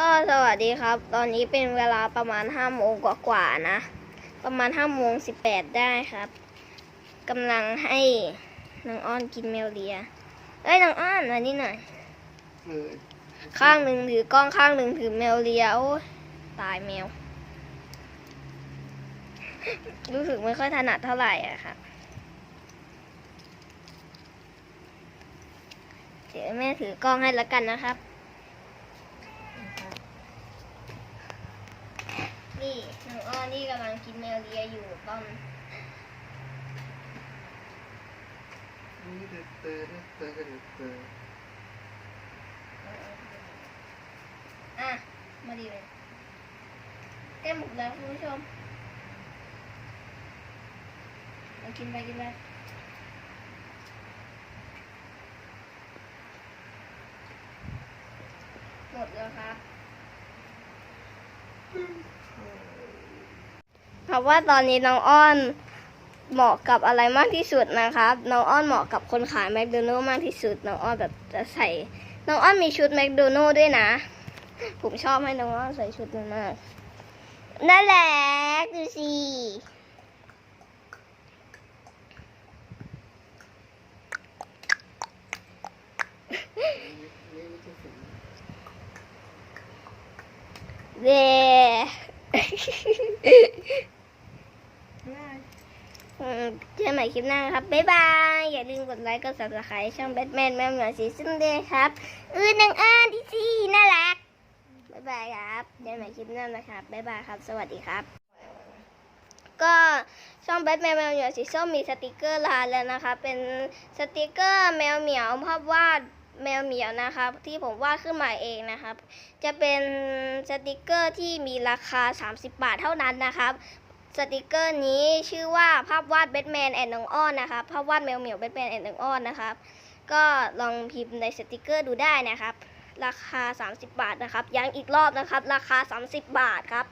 ก็สวัสดีครับ ตอนนี้เป็นเวลาประมาณห้าโมงกว่าๆนะ ประมาณห้าโมงสิบแปดได้ครับกำลังให้นางอ้อนกินแมวเลีย เอ้ยนางอ้อนมานี่หน่อย ข้างหนึ่งถือกล้องข้างหนึ่งถือแมวเลียโอ้ยตายแมว รู้สึกไม่ค่อยถนัดเท่าไหร่อะค่ะเดี๋ยวแม่ถือกล้องให้แล้วกันนะครับ นี่น้องอ้อนี่กำลังกินแมวเลียอยู่ตอนนี่เตอเตอเตอเตอเตออะ มาดีเลยแก้หมดแล้วคุณผู้ชมเอากินไปกินไปหมดแล้วครับ เพราะว่าตอนนี้น้องอ้อนเหมาะกับอะไรมากที่สุดนะครับ น้องอ้อนเหมาะกับคนขายแมคโดนัลล์มากที่สุด น้องอ้อนแบบจะใส่ น้องอ้อนมีชุดแมคโดนัลล์ด้วยนะ ผมชอบให้น้องอ้อนใส่ชุดนั้นมากนั่นแหละดูสิเด้อ เจอกันใหม่คลิปหน้าครับ บ๊ายบาย อย่าลืมกดไลค์กด subscribe ช่องแบทแมนแมวเหมียวสีส้มเดย์ครับอือนางอ้อนดิซี่น่ารัก บ๊ายบายครับเจอกันใหม่คลิปหน้านะครับ บ๊ายบายครับ สวัสดีครับ ก็ช่องแบทแมนแมวเหมียวสีส้มมีสติกเกอร์ลาแล้วนะคะ เป็นสติกเกอร์แมวเหมียวภาพวาดแมวเหมียวนะครับ ที่ผมวาดขึ้นมาเองนะครับ จะเป็นสติกเกอร์ที่มีราคา 30 บาทเท่านั้นนะครับ สติกเกอร์นี้ชื่อว่าภาพวาดแบทแมนแอนด์น้องอ้อนนะครับ ภาพวาดแมวเหมียวแบทแมนแอนด์น้องอ้อนนะครับ ก็ลองพิมพ์ในสติกเกอร์ดูได้นะครับ ราคา 30 บาทนะครับ ย้ำอีกรอบนะครับ ราคา 30 บาทครับ